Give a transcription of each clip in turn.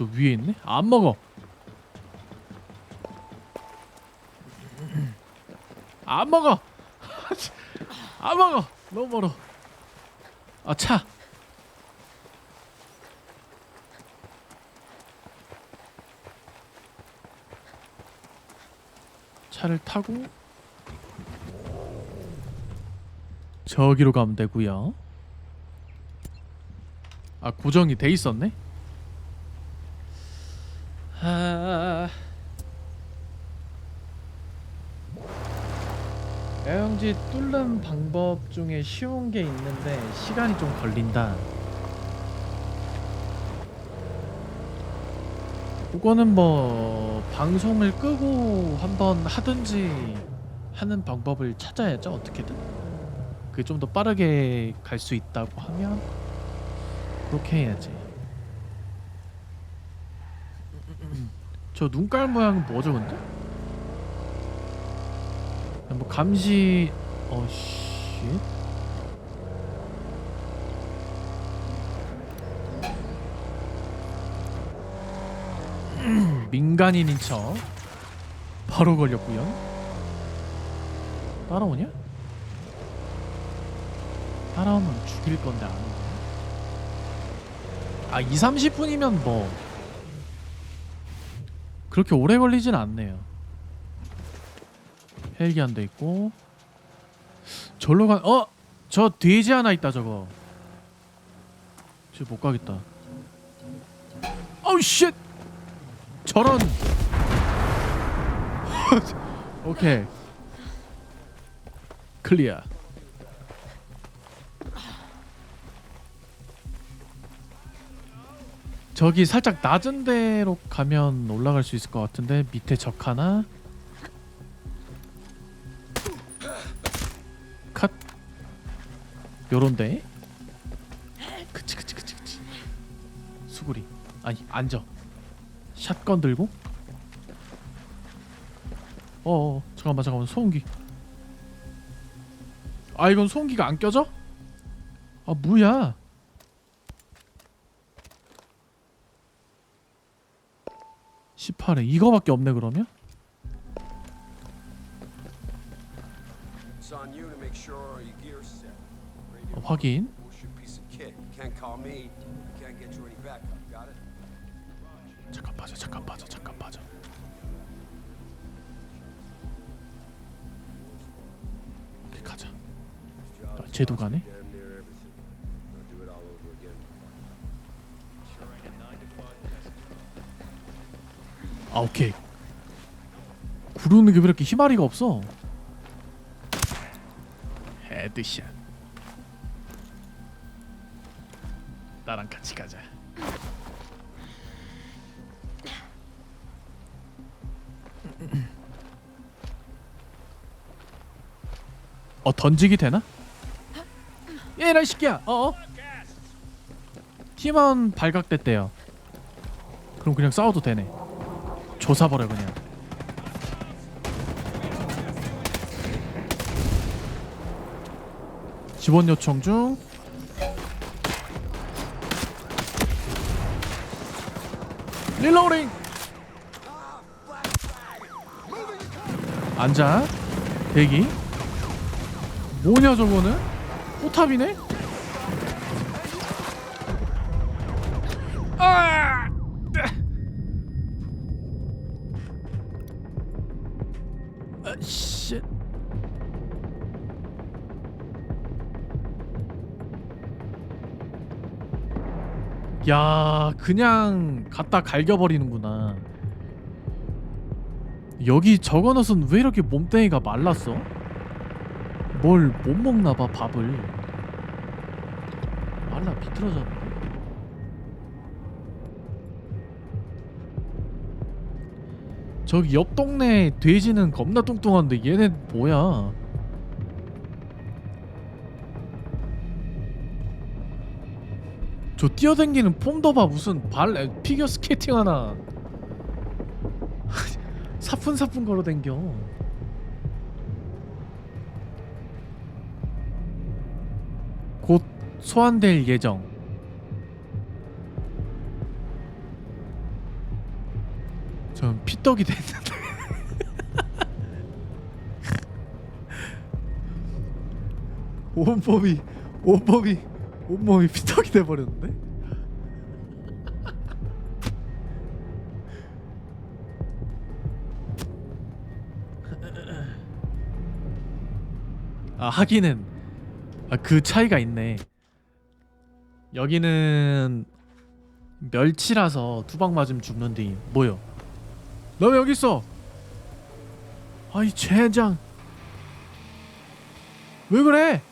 저 위에 있네? 안 먹어. 안 먹어. 안 먹어. 너무 멀어. 아 차. 차를 타고 저기로 가면 되고요. 아 고정이 돼 있었네. 아... 야영지 뚫는 방법 중에 쉬운 게 있는데 시간이 좀 걸린다. 그거는 뭐 방송을 끄고 한번 하든지 하는 방법을 찾아야죠 어떻게든. 그게 좀 더 빠르게 갈 수 있다고 하면 그렇게 해야지. 저 눈깔 모양은 뭐죠 근데? 뭐 감시 어 씨. 민간인인 척 바로 걸렸구요. 따라오냐? 따라오면 죽일 건데 안 오네 아 2, 30분이면 뭐 그렇게 오래 걸리진 않네요. 헬기 한 대 있고 절로 가 어? 저 돼지 하나 있다 저거. 저못 가겠다. 어우 쉣! 저런! 오케이. 클리어. 저기 살짝 낮은 데로 가면 올라갈 수 있을 것 같은데 밑에 적 하나 요런데? 그치 그치 그치 그치. 수구리. 아니 앉아. 샷건 들고? 어어 잠깐만 잠깐만. 소음기. 아 이건 소음기가 안 껴져? 아 뭐야? (18회) 이거밖에 없네 그러면 It? 잠깐 빠져 잠깐 빠져 잠깐 빠져. 오케이 가자. 아, 쟤도 가네. 아 오케이. 구르는 게 왜 이렇게 희마리가 없어? 헤드샷 나랑 같이 가자. 어 던지기 되나? 얘라 시끼야. 어어? 팀원 발각됐대요. 그럼 그냥 싸워도 되네. 조사버려 그냥. 지원 요청 중 릴로링. 앉아. 대기. 뭐냐 저거는? 포탑이네? 아! 아, 씨. 야, 그냥 갖다 갈겨버리는구나. 여기 저거 넛은 왜 이렇게 몸뚱이가 말랐어? 뭘 못 먹나봐 밥을. 말라 비틀어졌네. 저기 옆 동네 돼지는 겁나 뚱뚱한데 얘네 뭐야? 저 뛰어댕기는 폼더바 무슨 발 피겨 스케이팅 하나. 사뿐사뿐 걸어댕겨. 곧 소환될 예정. 전 피떡이 됐는데. 온몸이 온몸이 온몸이 피떡이 돼버렸는데 아 하기는 아, 그 차이가 있네 여기는 멸치라서 두방 맞으면 죽는데 뭐요? 너왜 여기 있어? 아이 젠장 왜 그래?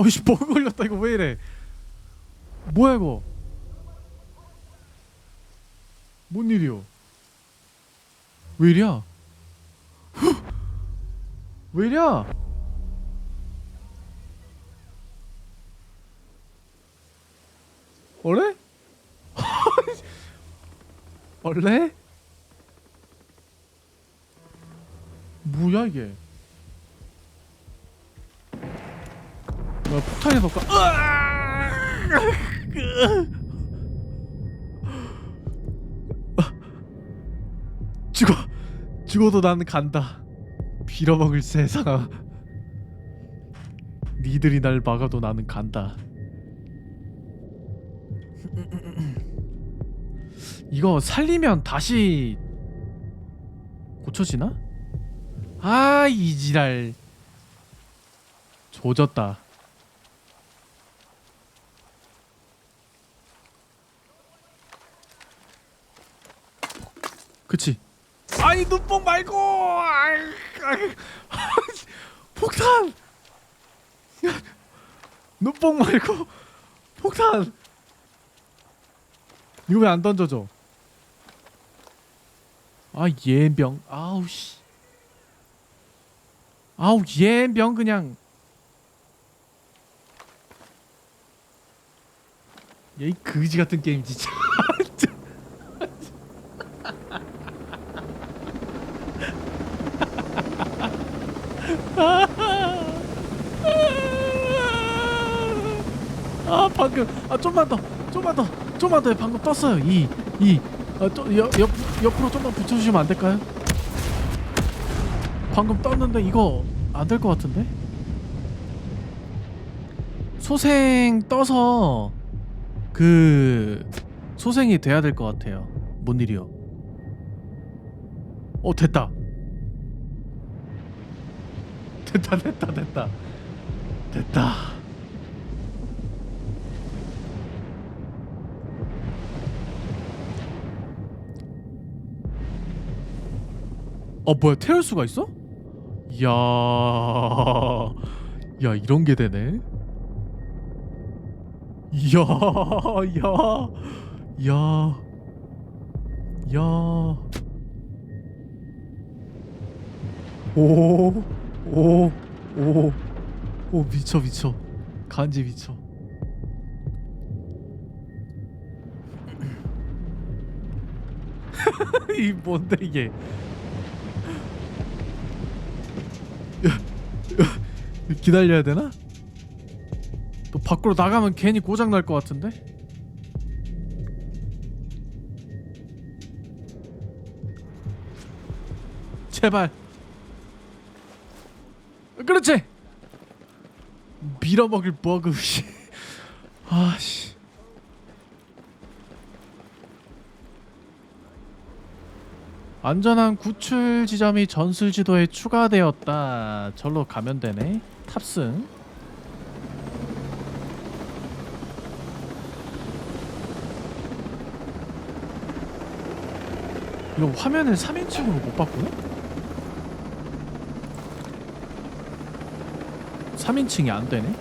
어이씨 뭐 걸렸다 이거 왜 이래? 뭐야 이거? 뭔 일이요? 왜? 후! 왜 이랴? 어래? 원래? 뭐야 이게? 뭐야 폭탄이 덕까? 죽어 죽어도 나는 간다. 빌어먹을 세상아. 니들이 날 막아도 나는 간다. 이거 살리면 다시 고쳐지나? 아 이지랄 조졌다 그치. 아니 눈뽕 말고! 아이, 아이, 폭탄! 야, 눈뽕 말고! 폭탄! 이거 왜 안 던져져? 아 예병. 아우 씨. 아우 예병 그냥. 얘 이 그지 같은 게임 진짜 아 방금 아 좀만 더 좀만 더 좀만 더 방금 떴어요 이이어옆 옆으로 좀만 붙여주시면 안 될까요? 방금 떴는데 이거 안 될 것 같은데? 소생 떠서 그 소생이 돼야 될 것 같아요. 뭔 일이요? 어 됐다. 됐다 됐다 됐다 됐다. 어 뭐야 태울 수가 있어? 이야 야 이런 게 되네 이야 야 야야 야. 오, 오, 오, 오, 미쳐, 미쳐. 간지 미쳐. 이 뭔데 이게? 야, 야, 기다려야 되나? 또 밖으로 나가면 괜히 고장 날 것 같은데? 제발. 그렇지. 밀어먹을 버그 씨. 아씨. 안전한 구출 지점이 전술 지도에 추가되었다. 절로 가면 되네. 탑승. 이거 화면을 3인칭으로 못 바꾸네? 3인칭이 안 되네?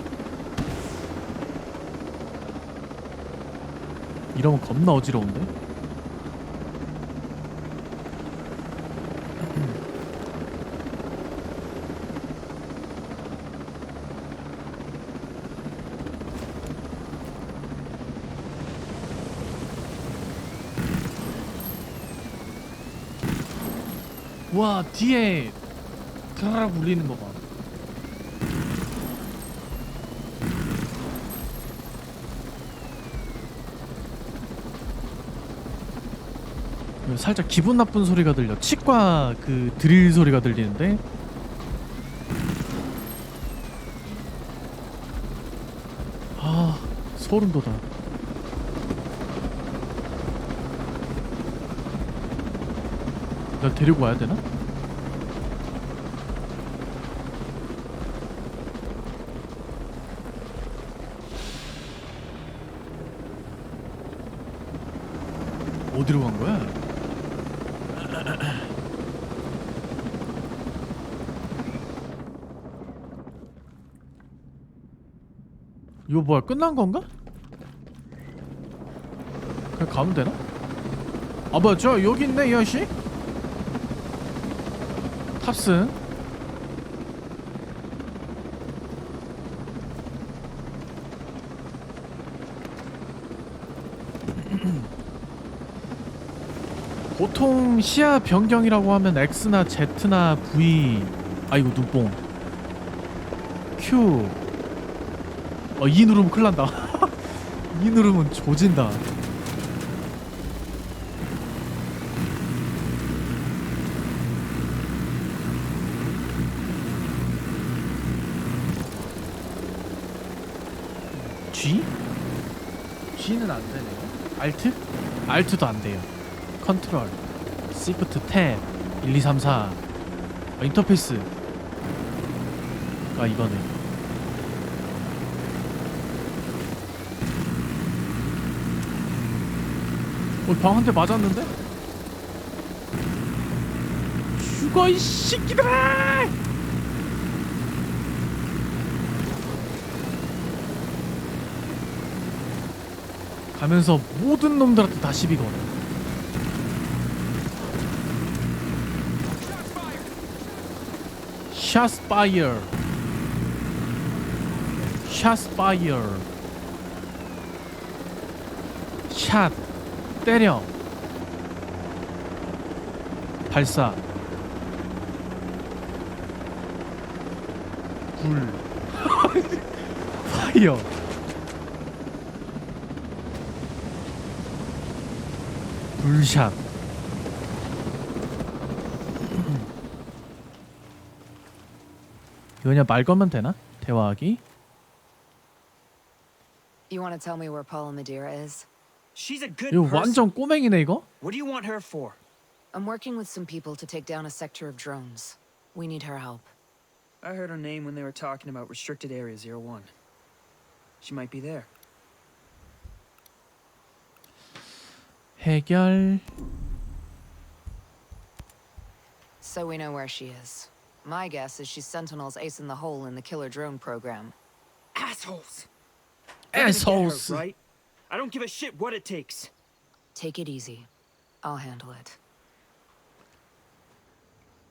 이러면 겁나 어지러운데? 와 뒤에 드라락 울리는 거 봐. 그 살짝 기분 나쁜 소리가 들려. 치과 그 드릴 소리가 들리는데. 아 소름 돋아. 날 데리고 와야 되나? 어디로 간 거야? 이거 뭐야 끝난 건가? 그냥 가면 되나? 아 뭐야 저 여기 있네 이 아저씨 탑승? 보통 시야 변경이라고 하면 X나 Z나 V 아이고 눈뽕. Q. 어, E 누르면 큰일 난다. E 누르면 조진다 G? G는 안 되네요 Alt? Alt도 안 돼요 컨트롤 시프트 탭 1 2 3 4 아, 인터페이스가 이거네 어, 방한 대 맞았는데? 죽어 이 새끼들아! 가면서 모든 놈들한테 다 시비 걸어. Shots fire. 샷 때려. 발사. 불. 파이어 불샷 이거 그냥 말 걸면 되나? 대화하기? You want to tell me where Paula Madeira is? She's a good 이거 person. 완전 꼬맹이네 이거? What do you want her for? I'm working with some people to take down a sector of drones. We need her help. I heard her name when they were talking about restricted area 01. She might be there. 해결 So we know where she is. My guess is she's Sentinel's ace in the hole in the killer drone program. Assholes. Assholes. right? I don't give a shit what it takes. Take it easy. I'll handle it.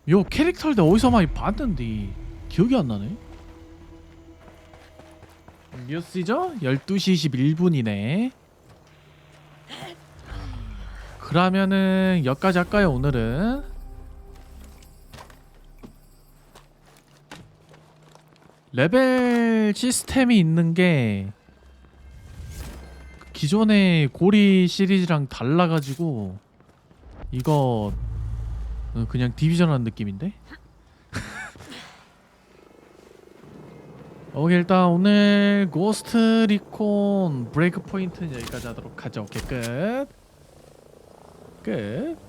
요 캐릭터를 내가 어디서 많이 봤는데 기억이 안 나네 몇 시죠? 12시 21분이네 그러면은 여기까지 할까요 오늘은? 레벨 시스템이 있는 게 기존의 고리 시리즈랑 달라가지고 이거 어, 그냥 디비전하는 느낌인데? 오케이 일단 오늘 고스트 리콘 브레이크 포인트는 여기까지 하도록 하죠 오케이 끝 끝